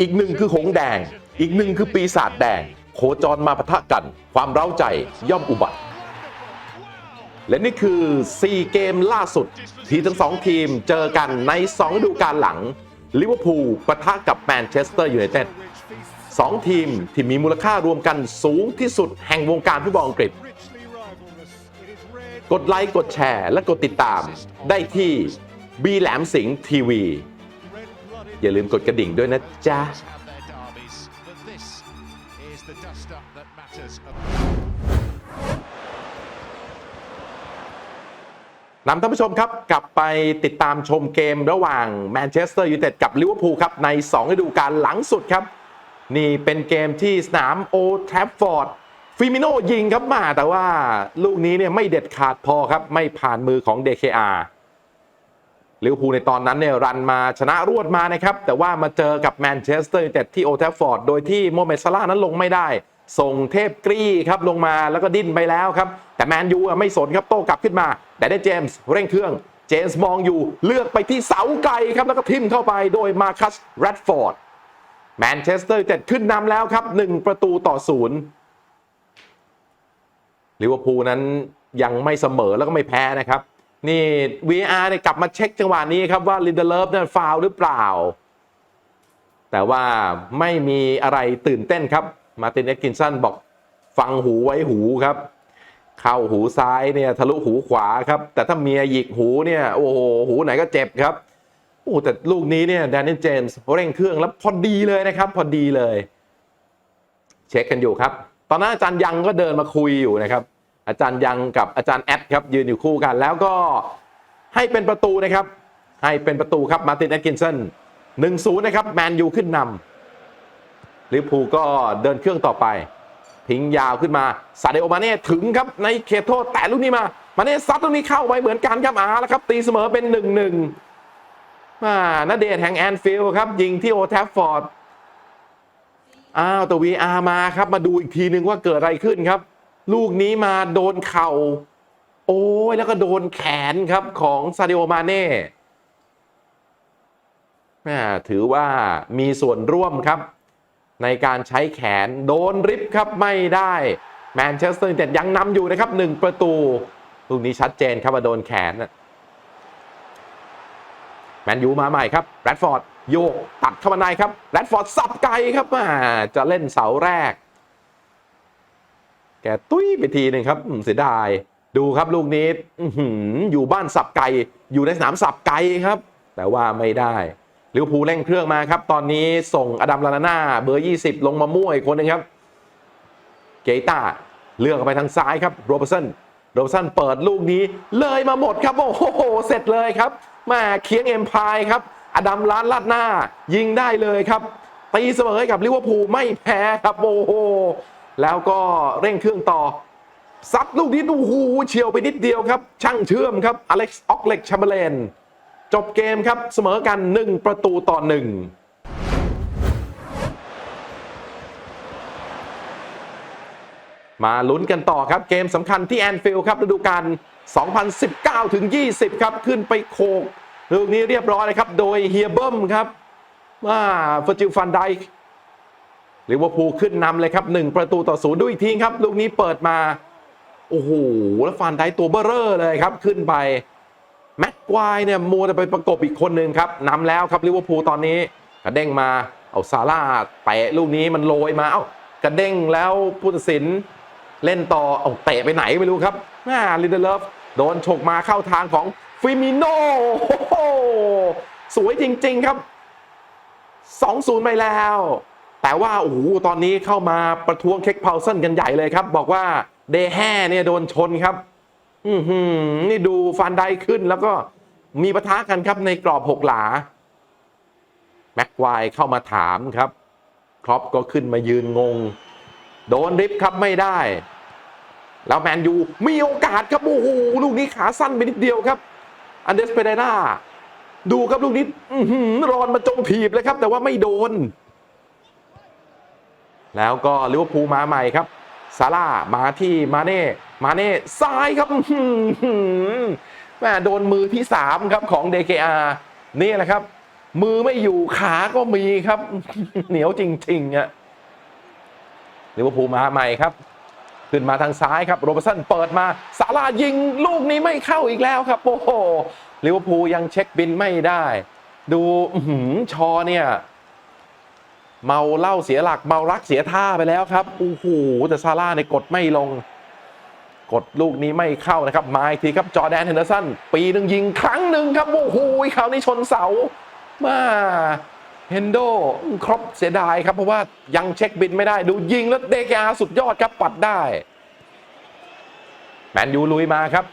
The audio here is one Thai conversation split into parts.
อีกหนึ่งคือหงแดง อีกหนึ่งคือปีศาจแดง โคจรมาปะทะกัน ความเร้าใจย่อมอุบัติ และนี่คือ 4 เกมล่าสุด ที่ทั้งสองทีมเจอกันใน2ฤดูกาลหลังลิเวอร์พูลปะทะกับแมนเชสเตอร์ยูไนเต็ดสองทีมที่มีมูลค่ารวมกันสูงที่สุดแห่งวงการฟุตบอลอังกฤษ กดไลค์ กดแชร์ และกดติดตามได้ที่บีแหลมสิงห์ทีวี อย่าลืมกดกระดิ่งด้วยนะจ๊ะ นำท่านผู้ชมครับกลับไปติดตามชมเกมระหว่างแมนเชสเตอร์ยูไนเต็ดกับลิเวอร์พูลครับ ใน2ฤดูกาลหลังสุดครับ นี่เป็นเกมที่สนามโอทร f ฟอร์ดฟิมิโนยิงครับมาแต่ว่าลูกนี้เนี่ยไม่เด็ดขาดพอครับ ไม่ผ่านมือของ DKR ลิเวอร์พูลในตอนนั้นเนี่ยรันมาชนะรวดมานะครับ แต่ว่ามาเจอกับแมนเชสเตอร์ยูไนเต็ดที่โอทร f ฟอร์ดโดยที่โมเมดซาร่านั้นลงไม่ได้ ส่งเทพกรีครับลงมาแล้วก็ดิ้นไปแล้วครับ แต่แมนยูไม่สนครับโต้กลับขึ้นมา แต่ได้เจมส์เร่งเครื่อง เจมส์มองอยู่เลือกไปที่เสาไกลครับแล้วก็ทิ่มเข้าไปโดยมาคัสแรดฟอร์ดแมนเชสเตอร์ยูไนเต็ดขึ้นนำแล้วครับ1ประตูต่อศูนย์ลิเวอร์พูลนั้นยังไม่เสมอแล้วก็ไม่แพ้นะครับ นี่ VR เนี่ยกลับมาเช็คจังหวะนี้ครับว่าลินเดเลฟเนี่ยฟาวหรือเปล่า แต่ว่าไม่มีอะไรตื่นเต้นครับ มาตินเอกินสันบอกฟังหูไว้หูครับ เข้าหูซ้ายเนี่ยทะลุหูขวาครับ แต่ถ้าเมียหยิกหูเนี่ยโอ้โหหูไหนก็เจ็บครับโอ้แต่ลูกนี้เนี่ยแดนนี่เจมส์เร่งเครื่องแล้วพอดีเลยนะครับ พอดีเลย เช็คกันอยู่ครับ ตอนนั้นอาจารย์ยังก็เดินมาคุยอยู่นะครับ อาจารย์ยังกับอาจารย์แอดครับยืนอยู่คู่กัน แล้วก็ให้เป็นประตูนะครับ ให้เป็นประตูครับมาตินแอดกินสันหนึ่งศูนย์นะครับแมนยูขึ้นนำลิเวอร์พูลก็เดินเครื่องต่อไป ทิ้งยาวขึ้นมาซาเดโอมาเน่ถึงครับในเขตโทษแต่ลูกนี้มา มาเน่ซัดลูกนี้เข้าไปเหมือนกันครับอาแล้วครับ ตีเสมอเป็นหนึ่งหนึ่งมานาเดชแห่งแอนฟิลด์ครับ ยิงที่โอแทฟฟอร์ดอ้าวแต่ VR มาครับ มาดูอีกทีนึงว่าเกิดอะไรขึ้นครับ ลูกนี้มาโดนเข่า โอ้ยแล้วก็โดนแขนครับของซาดิโอมาเน่แมถือว่ามีส่วนร่วมครับ ในการใช้แขนโดนริบครับไม่ได้แมนเชสเตอร์ยูไนเต็ดยังนำอยู่นะครับหนึ่งประตู ลูกนี้ชัดเจนครับว่าโดนแขนแมนยูมาใหม่ครับแรดฟอร์ดโยกตัดเข้ามาในครับแรดฟอร์ดสับไกลครับอ่าจะเล่นเสาแรก แกตุ้ยไปทีหนึ่งครับเสียดาย ดูครับลูกนี้อยู่บ้านสับไก่อยู่ในสนามสับไก่ครับ แต่ว่าไม่ได้ลิเวอร์พูลเร่งเครื่องมาครับ ตอนนี้ส่งอดัมลานาน่าเบอร์ 20 ลงมามั่วอีกคนหนึงครับ เกตาเลือกออกไปทางซ้ายครับโรเบร์สันโรเบร์สันเปิดลูกนี้ เลยมาหมดครับ โอ้โห เสร็จเลยครับมาเคียงเอ็มพายครับ อดัมล้านลาดหน้า ยิงได้เลยครับ ตีเสมอให้กับลิเวอร์พูลไม่แพ้ครับโอ้โห แล้วก็เร่งเครื่องต่อ ซัดลูกนี้ดูหูเฉียวไปนิดเดียวครับ ช่างเชื่อมครับอเล็กซ์ออกเล็กแชมเบอร์เลนจบเกมครับเสมอกัน 1 ประตูต่อ1มาลุ้นกันต่อครับ เกมสำคัญที่แอนฟิลด์ครับฤดูกาล 2019 ถึง 20 ครับ ขึ้นไปโคกลูกนี้เรียบร้อยเลยครับ โดยเฮียเบิ้มครับว่าเฟอร์จิลฟันไดค์ ลิเวอร์พูลขึ้นนำเลยครับ 1 ประตูต่อศูนย์ดูอีกทีครับ ลูกนี้เปิดมา โอ้โห แล้วฟันไดค์ตัวเบ้อเร่อเลยครับ ขึ้นไป แม็กควายเนี่ยมัวแต่ไปประกบอีกคนหนึ่งครับนำแล้วครับลิเวอร์พูลตอนนี้ กระเด้งมาเอาซาร่าเตะลูกนี้มันโรยมา เอ้ากระเด้งแล้วผู้ตัดสิน เล่นต่อเอาเตะไปไหนไม่รู้ครับน่าลินเดเลฟโดนฉกมาเข้าทางของฟิมิโนโอ้โหสวยจริง ๆครับ 2-0 ไปแล้ว แต่ว่าโอ้โหตอนนี้เข้ามาประท้วงเค็กเพาเซนกันใหญ่เลยครับ บอกว่าเดแห่เนี่ยโดนชนครับ อือหือนี่ดูฟันไดขึ้นแล้วก็มีปะทะกันครับในกรอบหกหลา แม็กควายเข้ามาถามครับครอปก็ขึ้นมายืนงง โดนริบครับไม่ได้ แล้วแมนยูมีโอกาสครับโอ้โหลูกนี้ขาสั้นไปนิดเดียวครับ อันเดสเปเดราดูครับลูกนี้อื้อหือรอนมาจงถีบเลยครับ แต่ว่าไม่โดน แล้วก็ลิเวอร์พูลมาใหม่ครับซาร่ามาที่มาเน่ มาเน่ซ้ายครับแม่โดนมือที่ 3 ครับของ DKR นี่แหละครับ มือไม่อยู่ขาก็มีครับ เหนียวจริงๆอะลิเวอร์พูลมาใหม่ครับ ขึ้นมาทางซ้ายครับโรเบร์สันเปิดมาซาลายิงลูกนี้ไม่เข้าอีกแล้วครับโอ้โหลิเวอร์พูลยังเช็คบินไม่ได้ ดูหือชอเนี่ย เมาเหล้าเสียหลักเมารักเสียท่าไปแล้วครับโอ้โหแต่ซาร่าในกดไม่ลง กดลูกนี้ไม่เข้านะครับ มาอีกทีครับจอแดนเฮนเดอร์สันปีหนึ่งยิงครั้งหนึ่งครับโอ้โหคราวนี้ชนเสามาเฮนโดครบเสียดายครับ เพราะว่ายังเช็คบินไม่ได้ดูยิงแล้วเดกอาสุดยอดครับปัดได้ แมนยูลุยมาครับ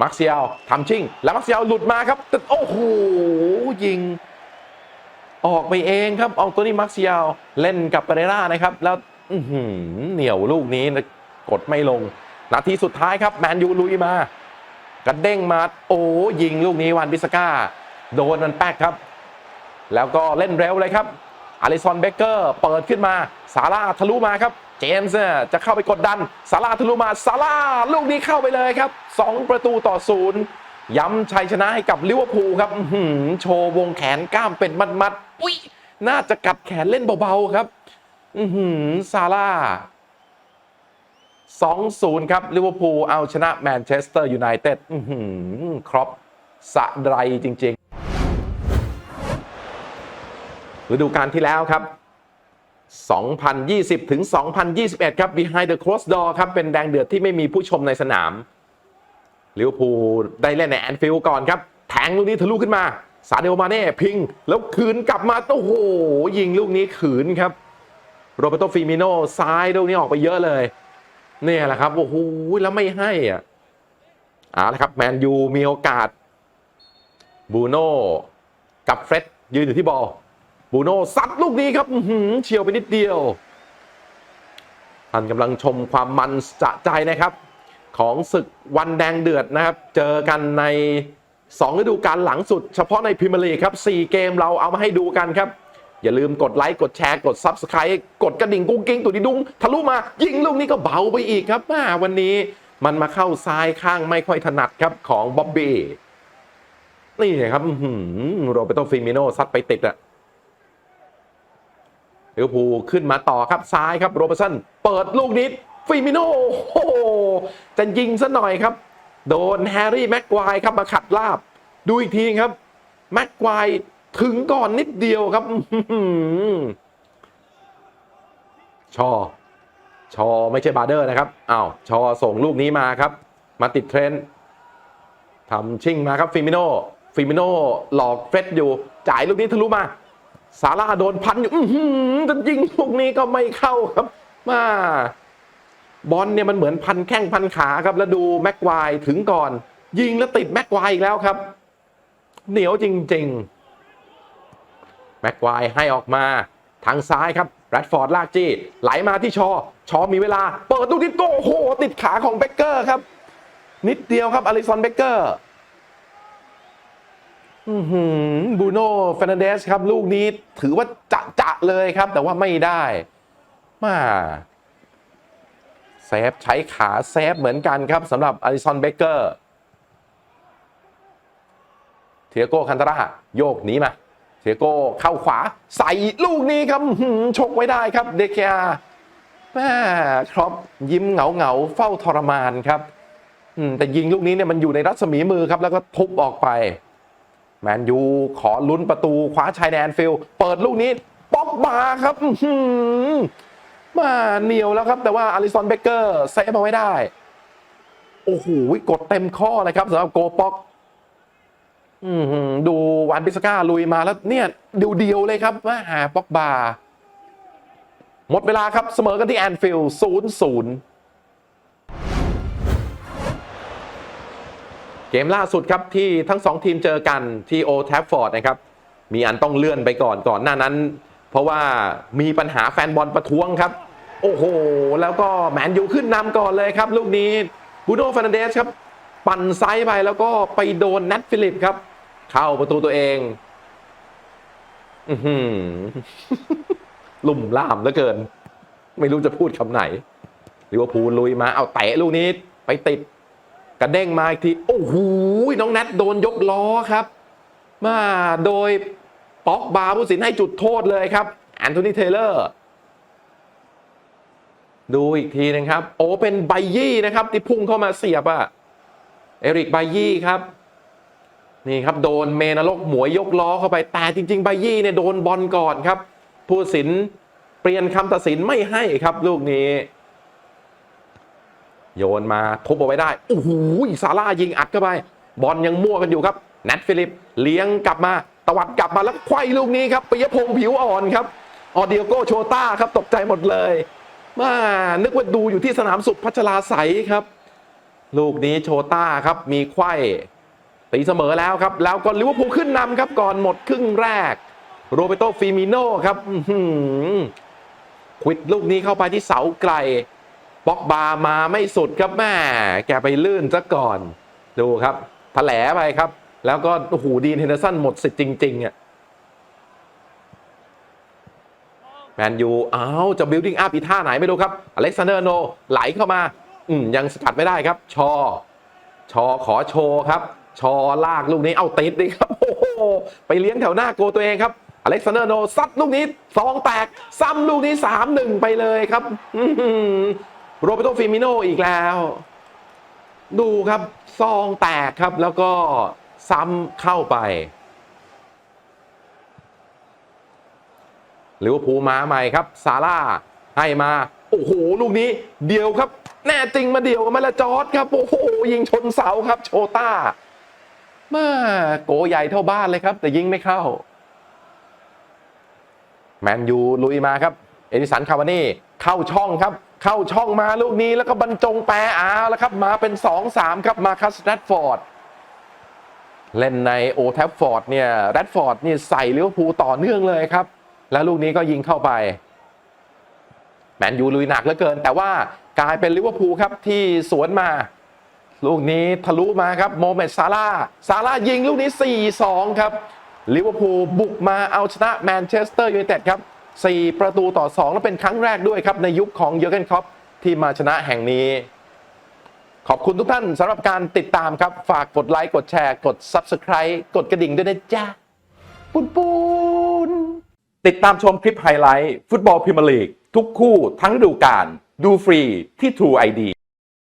มาร์เซียลทำชิ่ง แล้วมาร์เซียลหลุดมาครับแต่โอ้โหยิง ออกไปเองครับออกตัวนี้มาร์เซียลเล่นกับเปเรรานะครับ แล้วเหนียวลูกนี้กดไม่ลง นาทีสุดท้ายครับแมนยูลุยมากระเด้งมาโอ้ยิงลูกนี้วันบิสก้า โดนมันแป๊กครับ แล้วก็เล่นเร็วเลยครับอาริซอนเบเกอร์เปิดขึ้นมาซาร่าทะลุมาครับ เจมส์เนี่ยจะเข้าไปกดดันซาร่าทะลุมาซาร่าลูกนี้เข้าไปเลยครับ 2 ประตูต่อศูนย์ย้ำชัยชนะให้กับลิเวอร์พูลครับโชว์วงแขนกล้ามเป็นมัดๆ อุ้ยน่าจะกัดแขนเล่นเบาๆครับ อือหือซาร่า2-0 ครับลิเวอร์พูลเอาชนะแมนเชสเตอร์ยูไนเต็ดอือหือครอปสะไดรจริงๆฤดูกาลที่แล้วครับ 2020 ถึง 2021 ครับ Behind the Closed Door ครับ เป็นแดงเดือดที่ไม่มีผู้ชมในสนามลิเวอร์พูลได้เล่นในแอนฟิลด์ก่อนครับ แทงลูกนี้ทะลุขึ้นมา ซาเดลมาเน่พิง แล้วคืนกลับมาโอ้โห ยิงลูกนี้ขืนครับ โรเบโตฟิมิโนซ้ายลูกนี้ออกไปเยอะเลยเนี่ยแหละครับโอ้โหแล้วไม่ให้อะเอาละครับแมนยูมีโอกาสบูโน่กับเฟร็ดยืนอยู่ที่บอลบูโน่ซัดลูกนี้ครับเฉียวไปนิดเดียวท่านกำลังชมความมันจะใจนะครับ ของศึกวันแดงเดือดนะครับ เจอกันใน 2ฤดูกาลหลังสุดเฉพาะในพรีเมียร์ลีกครับ4เกมเราเอามาให้ดูกันครับ อย่าลืมกดไลค์กดแชร์กด Subscribe กดกระดิ่งกุ้งกิ้งตุดีดุ้งทะลุมา ยิงลูกนี้ก็เบาไปอีกครับมาวันนี้มันมาเข้าซ้ายข้างไม่ค่อยถนัดครับของบ๊อบบี้นี่ครับอื้อหือโรเบโตฟิมิโนซัดไปติดอะลิเวอร์พูขึ้นมาต่อครับซ้ายครับโรเบร์สันเปิดลูกนี้ฟิมิโนโอ้โหจะยิงซะหน่อยครับ โดนแฮร์รี่แม็กควายครับมาขัดลาบ ดูอีกทีครับ แม็กควายถึงก่อนนิดเดียวครับชอ ชอไม่ใช่บาร์เดอร์นะครับอ้าวชอส่งลูกนี้มาครับ มาติดเทรนด์ทำชิ่งมาครับฟิมิโนฟิมิโนหลอกเฟรดอยู่ จ่ายลูกนี้ทะลุมาซาร่าโดนพันอยู่อื้อหือจะยิงลูกนี้ก็ไม่เข้าครับ มา บอลเนี่ยมันเหมือนพันแข้งพันขาครับ แล้วดูแม็กควายถึงก่อน ยิงแล้วติดแม็กควายอีกแล้วครับ เหนียวจริง ๆ แม็กควายให้ออกมาทางซ้ายครับแรดฟอร์ดลากจี้ ไหลมาที่ชอ ชอมีเวลา เปิดลูกนี้โอ้โห ติดขาของเบเกอร์ครับ นิดเดียวครับอลิซอนเบเกอร์บูโน่เฟรนันเดสครับ ลูกนี้ถือว่าจะจะเลยครับ แต่ว่าไม่ได้มา ซฟใช้ขาเซฟเหมือนกันครับสำหรับอลิซอนเบเกอร์เทียโก้คันตราโยกหนีมาเทียโก้เข้าขวาใส่ลูกนี้ครับชกไว้ได้ครับเดเคียแม่ครอปยิ้มเหงาเหงาเฝ้าทรมานครับแต่ยิงลูกนี้เนี่ยมันอยู่ในรัศมีมือครับ แล้วก็ทุบออกไป แมนยูขอลุ้นประตูคว้าชายแดนฟิลเปิดลูกนี้ป๊อกมาครับ มาเหนียวแล้วครับ แต่ว่าอลิซอนเบเกอร์เซฟมาไว้ได้ โอ้โหกดเต็มข้อเลยครับสำหรับโกป๊อกดูวานบิสก้าลุยมาแล้วเนี่ยเดียวๆเลยครับว่าหาป๊อกบาหมดเวลาครับเสมอกันที่แอนฟิลด์ศูนย์ศูนย์เกมล่าสุดครับที่ทั้งสองทีมเจอกันที่โอแทฟฟอร์ดนะครับ มีอันต้องเลื่อนไปก่อนก่อนหน้านั้น เพราะว่ามีปัญหาแฟนบอลประท้วงครับ โอ้โห แล้วก็แมนยูขึ้นนำก่อนเลยครับ ลูกนี้บูโน่ฟ r นเดสครับ ปั่นไซด์ไปแล้วก็ไปโดนนัทฟิลิปครับ เข้าประตูตัวเองอืลุ่มล่ามเหลือเกิน ไม่รู้จะพูดคำไหนลิเวอร์พูลลุยมาเอาเตะลูกนี้ไปติดกระเด้งมาอีกที โอ้โหน้องแนทโดนยกล้อครับ มาโดย ป็อกบาผู้สินให้จุดโทษเลยครับแอนโทนีเทเลอร์ ดูอีกทีนึงครับ โอ้เป็นไบยี่นะครับ ที่พุ่งเข้ามาเสียบอะเอริกไบยี่ครับ นี่ครับ โดนเมนรกหมวยยกล้อเข้าไป แต่จริง ๆ ไบยี่เนี่ยโดนบอลก่อนครับ ผู้สินเปลี่ยนคำตัดสินไม่ให้ครับ ลูกนี้ โยนมาทุบเอาไว้ได้โอ้โหซาร่ายิงอัดเข้าไป บอลยังมั่วกันอยู่ครับแนทฟิลิปเลี้ยงกลับมา วัดกลับมาแล้วไขว้ลูกนี้ครับปิยพงษ์ผิวอ่อนครับออเดียโกโชต้าครับตกใจหมดเลยมานึกว่าดูอยู่ที่สนามสุขพัชราไสยครับ ลูกนี้โชต้าครับมีไขว้ตีเสมอแล้วครับ แล้วก็ลิเวอร์พูลขึ้นนำครับ ก่อนหมดครึ่งแรก โรเบโตฟิมิโน่ครับอื้อหือควิดลูกนี้เข้าไปที่เสาไกลบ็อกบามาไม่สุดครับแม่แกไปลื่นซะก่อน ดูครับถแถลไปครับ แล้วก็โอ้โหดีนเฮนเดอร์สันหมดสิทธิ์จริงๆอะแมนยูอ้าวจะบิลดิ้งอัพอีท่าไหนไม่รู้ครับอเล็กซานเดอร์โนไหลเข้ามา อืมยังสกัดไม่ได้ครับ ชอ ชอขอโชว์ครับ ชอลากลูกนี้เอาติดเลยครับโอ้โหไปเลี้ยงแถวหน้าโกตัวเองครับอเล็กซานเดอร์โนซัดลูกนี้สองแตก ซ้ำลูกนี้สามหนึ่งไปเลยครับโรเบโตฟิมิโนอีกแล้ว ดูครับซองแตกครับแล้วก็ ซ้ำเข้าไปลิเวอร์พูมาใหม่ครับ ซาร่าให้มา โอ้โห ลูกนี้ เดียวครับ แน่จริงมาเดียวกับมาละจอร์ดครับ โอ้โห ยิงชนเสาครับ โชต้ามาโกใหญ่เท่าบ้านเลยครับ แต่ยิงไม่เข้า แมนยูลุยมาครับ เอดิสันคาวานี่เข้าช่องครับ เข้าช่องมาลูกนี้แล้วก็บรรจงแปรเอาแล้วครับ มาเป็น 2-3 ครับมาคัสแรดฟอร์ด เล่นในโอแทฟฟอร์ดเนี่ยแรดฟอร์ดนี่ใส่ลิเวอร์พูลต่อเนื่องเลยครับ แล้วลูกนี้ก็ยิงเข้าไป แมนยูลุยหนักเหลือเกิน แต่ว่ากลายเป็นลิเวอร์พูลครับที่สวนมา ลูกนี้ทะลุมาครับโมเมดซาร่าซาร่ายิงลูกนี้ 4-2 ครับลิเวอร์พูลบุกมาเอาชนะแมนเชสเตอร์ยูไนเต็ดครับ 4 ประตูต่อ 2 และเป็นครั้งแรกด้วยครับ ในยุคของเยอร์เกนคล็อปที่มาชนะแห่งนี้ ขอบคุณทุกท่านสำหรับการติดตามครับ ฝากกดไลค์กดแชร์กด Subscribe กดกระดิ่งด้วยนะจ๊ะปุนปุนติดตามชมคลิปไฮไลท์ ฟุตบอลพรีเมียร์ลีก ทุกคู่ทั้งฤดูกาลดูฟรีที่ True ID